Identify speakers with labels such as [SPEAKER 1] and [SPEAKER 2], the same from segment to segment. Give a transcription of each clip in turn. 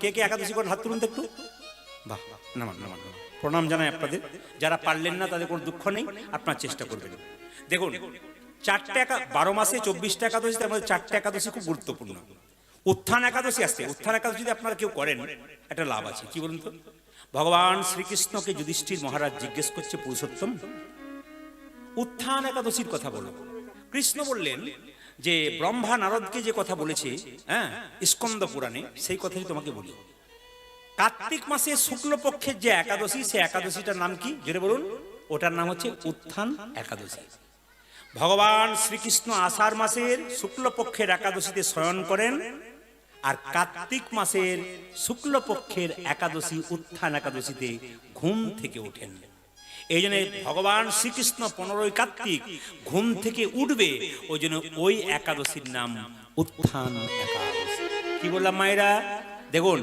[SPEAKER 1] কে কে একাদশী করেন হাত তুলুন তো একটু। বাহ নামান নামান। প্রণাম জানাই আপনাদের। যারা পারলেন না, তাদের কোনো দুঃখ নেই, আপনার চেষ্টা করবেন। দেখুন, চারটে একা, বারো মাসে চব্বিশটা একাদশী, তার মধ্যে চারটে একাদশী খুব গুরুত্বপূর্ণ। উত্থান একাদশী আসছে। উত্থান একাদশী যদি আপনারা কেউ করেন, একটা লাভ আছে। কি বলুন তো? ভগবান শ্রীকৃষ্ণকে যুধিষ্ঠির মহারাজ জিজ্ঞেস করছে পুরুষোত্তম, উত্থান একাদশীর কথা বলো। কৃষ্ণ বললেন যে ব্রহ্মা নারদকে যে কথা বলেছে হ্যাঁ স্কন্দ পুরাণে, সেই কথাই তোমাকে বলি। কার্তিক মাসে শুক্লপক্ষের যে একাদশী, সে একাদশীটার নাম কি? জেনে বলুন। ওটার নাম হচ্ছে উত্থান একাদশী। ভগবান শ্রীকৃষ্ণ আষাঢ় মাসের শুক্লপক্ষের একাদশীতে শয়ন করেন আর কার্তিক মাসের শুক্লপক্ষের একাদশী, উত্থান একাদশীতে ঘুম থেকে ওঠেন। এই জন্য ভগবান শ্রীকৃষ্ণ পনেরোই কার্তিক ঘুম থেকে উঠবে, ওই জন্য ওই একাদশীর নাম উত্থান কি বললাম মায়েরা? দেখুন,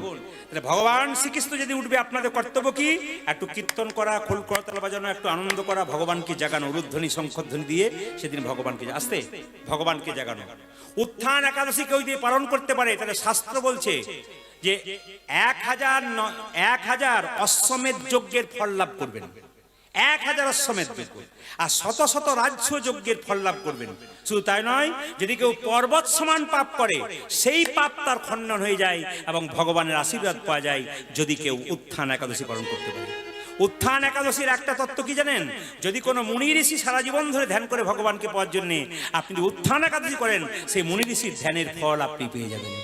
[SPEAKER 1] তাহলে ভগবান শ্রীকৃষ্ণ যদি উঠবে, আপনাদের কর্তব্য কি? একটু কীর্তন করা, খোল করতলা বাজানো, একটু আনন্দ করা, ভগবানকে জাগানো উরুধ্বনি শঙ্খধ্বনি দিয়ে সেদিন ভগবানকে আসতে, ভগবানকে জাগানো। উত্থান একাদশী কেউ যদি পালন করতে পারে, তাহলে শাস্ত্র বলছে যে এক হাজার এক হাজার অশ্বমেধ যজ্ঞের ফল লাভ করবেন। এক হাজার অশ্বমেধ যজ্ঞ আর শত শত রাজ্য যজ্ঞের ফল লাভ করবেন। শুধু তাই নয়, যদি কেউ পর্বত সমান পাপ করে, সেই পাপ তার খণ্ডন হয়ে যায় এবং ভগবানের আশীর্বাদ পাওয়া যায় যদি কেউ উত্থান একাদশী পালন করতে পারে। উত্থান একাদশীর একটা তত্ত্ব কি জানেন? যদি কোনো মুনি ঋষি সারা জীবন ধরে ধ্যান করে ভগবানকে পাওয়ার জন্যে আপনি উত্থান একাদশী করেন, সেই মুনি ঋষির ধ্যানের ফল আপনি পেয়ে যাবেন।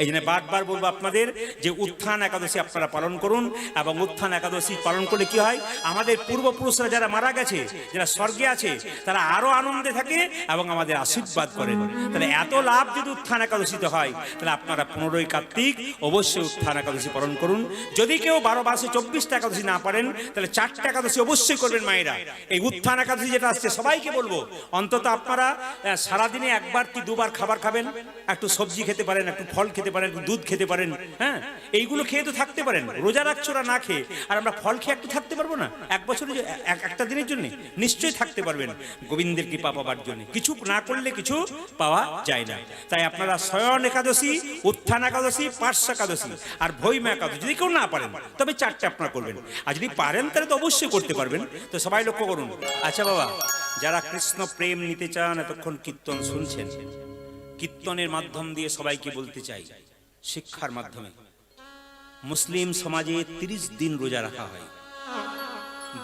[SPEAKER 1] এই জন্য বারবার বলব আপনাদের যে উত্থান একাদশী আপনারা পালন করুন এবং উত্থান একাদশী পালন করলে কি হয়? আমাদের পূর্বপুরুষরা যারা মারা গেছে, যারা স্বর্গে আছে, তারা আরও আনন্দে থাকে এবং আমাদের আশীর্বাদ করেন তাহলে এত লাভ যদি উত্থান একাদশীতে হয়, তাহলে আপনারা পনেরোই কার্তিক অবশ্যই উত্থান একাদশী পালন করুন। যদি কেউ বারো মাসে চব্বিশটা একাদশী না পারেন, তাহলে চারটা একাদশী অবশ্যই করবেন মায়েরা। এই উত্থান একাদশী যেটা আসছে, সবাইকে বলব, অন্তত আপনারা সারাদিনে একবার কি দুবার খাবার খাবেন? একটু সবজি খেতে পারেন, একটু ফল খেতে পারেন, দুধ খেতে পারেন হ্যাঁ? এইগুলো খেয়ে তো থাকতে পারেন, রোজা রাখছো না খেয়ে, আর আমরা ফল খেয়ে একটু থাকতে পারব না? এক বছরে যে- এক- একটা দিনের জন্য নিশ্চয়ই থাকতে পারবেন, গোবিন্দের কৃপা পাবার জন্য। কিছু না করলে কিছু পাওয়া যায় না। তাই আপনারা শয়ন একাদশী, উত্থান একাদশী, পার্শ্ব একাদশী আর ভৈমা একাদশী, যদি কেউ না পারেন, তবে চারটে আপনারা করবেন। আর যদি পারেন, তাহলে তো অবশ্যই করতে পারবেন। তো সবাই লক্ষ্য করুন। আচ্ছা বাবা, যারা কৃষ্ণ প্রেম নিতে চান, এতক্ষণ কীর্তন শুনছেন। কীর্তনের মাধ্যম দিয়ে সবাইকে বলতে চাই, শিক্ষার মাধ্যমে। মুসলিম সমাজে ৩০ দিন রোজা রাখা হয়।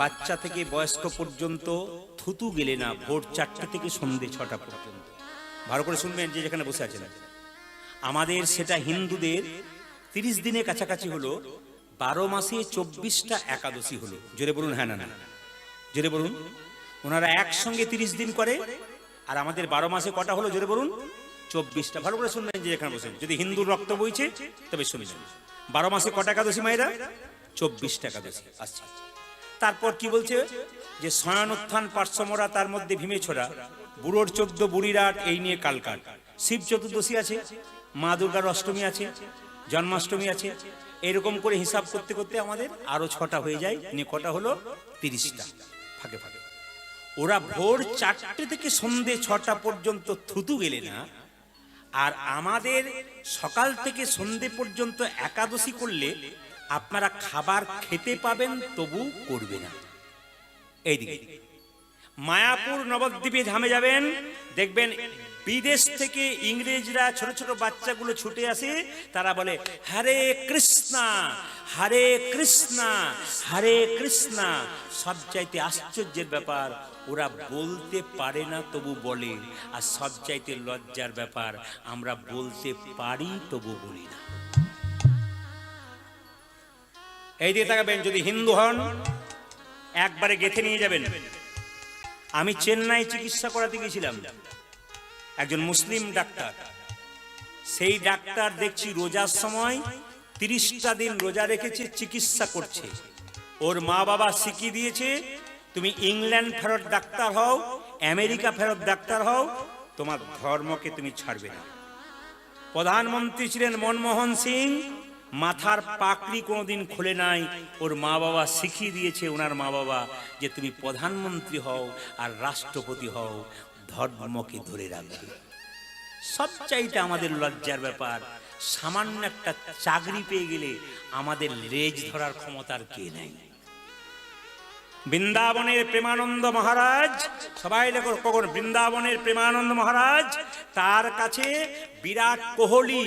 [SPEAKER 1] বাচ্চা থেকে বয়স্ক পর্যন্ত থুতু গেলে না ভোর চারটে থেকে সন্ধে ছটা পর্যন্ত। ভালো করে শুনবেন যে যেখানে বসে আছেন। আমাদের সেটা হিন্দুদের তিরিশ দিনের কাছাকাছি হলো, বারো মাসে চব্বিশটা একাদশী হলো। জোরে বলুন হ্যাঁ না না। জোরে বলুন। ওনারা একসঙ্গে তিরিশ দিন করে, আর আমাদের বারো মাসে কটা হলো? জোরে বলুন। চব্বিশটা। ভালো করে শুনবেন যে এখানে বসে। যদি হিন্দুর রক্ত বইছে, তবে শুনবেন বারো মাসে কটা একাদশী মায়েরা? চব্বিশটা একাদশী। আচ্ছা। তারপর কি বলছে? যে শয়ন পার্শ্বমরা তার মধ্যে ভীমে ছোড়া, বুড়োর চোদ্দ বুড়িরাট এই নিয়ে কালকাট শিব চতুর্দশী আছে, মা দুর্গার অষ্টমী আছে, জন্মাষ্টমী আছে। এরকম করে হিসাব করতে করতে আমাদের আরও ছটা হয়ে যায়, নিয়ে কটা হলো? তিরিশটা। ফাঁকে ফাঁকে। ওরা ভোর চারটে থেকে সন্ধে ছটা পর্যন্ত থুতু গেলে না আর আমাদের সকাল থেকে সন্ধে পর্যন্ত একাদশী করলে আপনারা খাবার খেতে পাবেন তবু করবে না। এইদিকে। মায়াপুর নবদ্বীপে ঝামে যাবেন, দেখবেন বিদেশ থেকে ইংরেজরা ছোট ছোট বাচ্চাগুলো ছুটে আসে, তারা বলে, হরে কৃষ্ণা হরে কৃষ্ণা হরে কৃষ্ণা। সব চাইতে আশ্চর্যের ব্যাপার, ওরা বলতে পারে না তবু বলে, আর সব চাইতে লজ্জার ব্যাপার, আমরা বলতে পারি তবু বলি না। এই দিকে তাকাবেন, যদি হিন্দু হন, একবারে গেথে নিয়ে যাবেন। আমি চেন্নাই চিকিৎসা করাতে গেছিলাম। একজন মুসলিম ডাক্তার। সেই ডাক্তার দেখছি রোজার সময় তিরিশটা দিন রোজা রেখেছে, চিকিৎসা করছে। ওর মা বাবা শিখিয়ে দিয়েছে, তুমি ইংল্যান্ড ফেরত ডাক্তার হও, আমেরিকা ফেরত ডাক্তার হও, তোমার ধর্মকে তুমি ছাড়বে না। প্রধানমন্ত্রী ছিলেন মনমোহন সিং, মাথার পাকড়ি কোনোদিন খুলে নাই, ওর মা বাবা শিখিয়ে দিয়েছে, ওনার মা বাবা যে তুমি প্রধানমন্ত্রী হও আর রাষ্ট্রপতি হও ধর্মকে ধরে রাখবে। সব চাইতে আমাদের লজ্জার ব্যাপার, সামান্য একটা চাকরি পেয়ে গেলে আমাদের লেজ ধরার ক্ষমতার কে নেই। বৃন্দাবনের প্রেমানন্দ মহারাজ, সবাই কখন বৃন্দাবনের প্রেমানন্দ মহারাজ, তার কাছে বিরাট কোহলি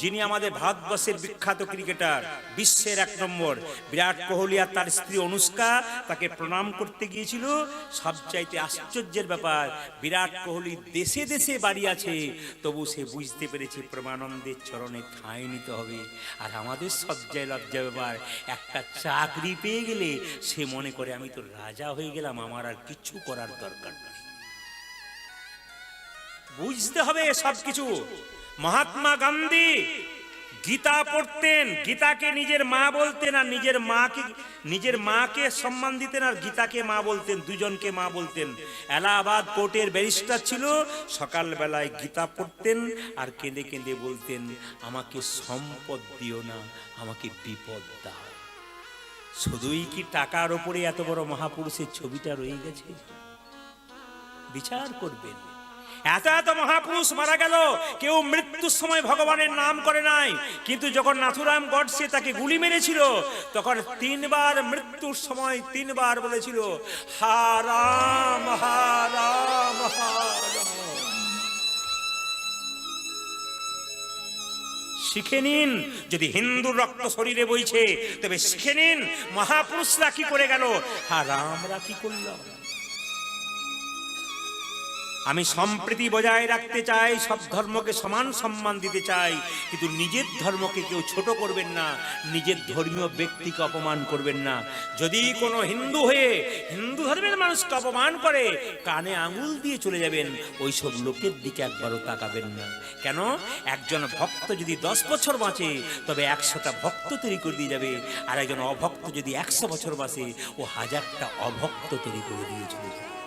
[SPEAKER 1] যিনি আমাদের ভারতবর্ষের বিখ্যাত ক্রিকেটার, বিশ্বের এক নম্বর। বিরাট কোহলি আর তার স্ত্রী অনুষ্কা তাকে প্রণাম করতে গিয়েছিল। সবচাইতে আশ্চর্যের ব্যাপার, বিরাট কোহলি দেশে দেশে বাড়ি আছে, তবু সে বুঝতে পেরেছে প্রেমানন্দের চরণে ঠাঁই নিতে হবে। আর আমাদের সজ্জায় লজ্জা ব্যাপার, একটা চাকরি পেয়ে গেলে সে মনে করে, আমি তো রাজা হয়ে গেলাম, আমার আর কিছু করার দরকার নেই। বুঝতে হবে সবকিছু। মহাত্মা গান্ধী গীতা পড়তেন, গীতাকে নিজের মা বলতেন আর নিজের মাকে নিজের মাকে সম্মান দিতেন আর গীতাকে মা বলতেন, দুজনকে মা বলতেন। এলাহাবাদ কোর্টের ব্যারিস্টার ছিল, সকালবেলায় গীতা পড়তেন আর কেঁদে কেঁদে বলতেন, আমাকে সম্পদ দিও না, আমাকে বিপদ দাও। শুধুই কি টাকার ওপরে এত বড় মহাপুরুষের ছবিটা রয়ে গেছে? বিচার করবেন। এত এত মহাপুরুষ মারা গেল, কেউ মৃত্যুর সময় ভগবানের নাম করে নাই। কিন্তু যখন নাথুরাম গডসে তাকে গুলি মেরেছিল, তখন তিনবার মৃত্যুর সময় তিনবার বলেছিল হারাম হারাম হারাম শিখে নিন, যদি হিন্দুর রক্ত শরীরে বইছে, তবে শিখে নিন, মহাপুরুষরা কি করে গেল? হারামরা কি আমি সম্প্রীতি বজায় রাখতে চাই, সব ধর্মকে সমান সম্মান দিতে চাই, কিন্তু নিজের ধর্মকে কেউ ছোট করবেন না, নিজের ধর্মীয় ব্যক্তিকে অপমান করবেন না। যদি কোনো হিন্দু হয়ে হিন্দু ধর্মের মানুষকে অপমান করে, কানে আঙুল দিয়ে চলে যাবেন ওই সব লোকের দিকে একবারও তাকাবেন না। কেন? একজন ভক্ত যদি দশ বছর বাঁচে, তবে একশোটা ভক্ত তৈরি করে দিয়ে যাবে, আর একজন অভক্ত যদি একশো বছর বাঁচে, ও হাজারটা অভক্ত তৈরি করে দিয়ে চলে যাবে।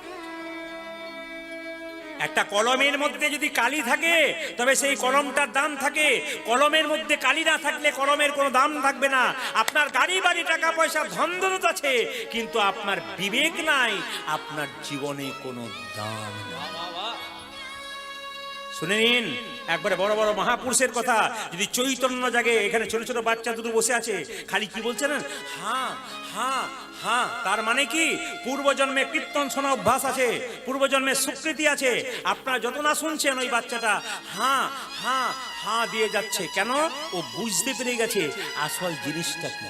[SPEAKER 1] একটা কলমের মধ্যে যদি কালি থাকে, তবে সেই কলমটার দাম থাকে। কলমের মধ্যে কালি না থাকলে কলমের কোনো দাম থাকবে না। আপনার গাড়ি, বাড়ি, টাকা, পয়সা ধন্দরত আছে, কিন্তু আপনার বিবেক নাই, আপনার জীবনে কোনো দাম নাই। শুনে নিন, একবারে বড় বড় মহাপুরুষের কথা। যদি চৈতন্য জাগে, এখানে ছোট ছোট বাচ্চা দুটো বসে আছে, খালি কি বলছে না? হ্যাঁ হ্যাঁ হ্যাঁ তার মানে কি? পূর্বজন্মে কীর্তন শোনা অভ্যাস আছে, পূর্বজন্মে স্বীকৃতি আছে। আপনারা যত না শুনছেন ওই বাচ্চাটা হ্যাঁ হ্যাঁ হ্যাঁ দিয়ে যাচ্ছে। কেন? ও বুঝতে পেরে গেছে, আসল জিনিসটা কি?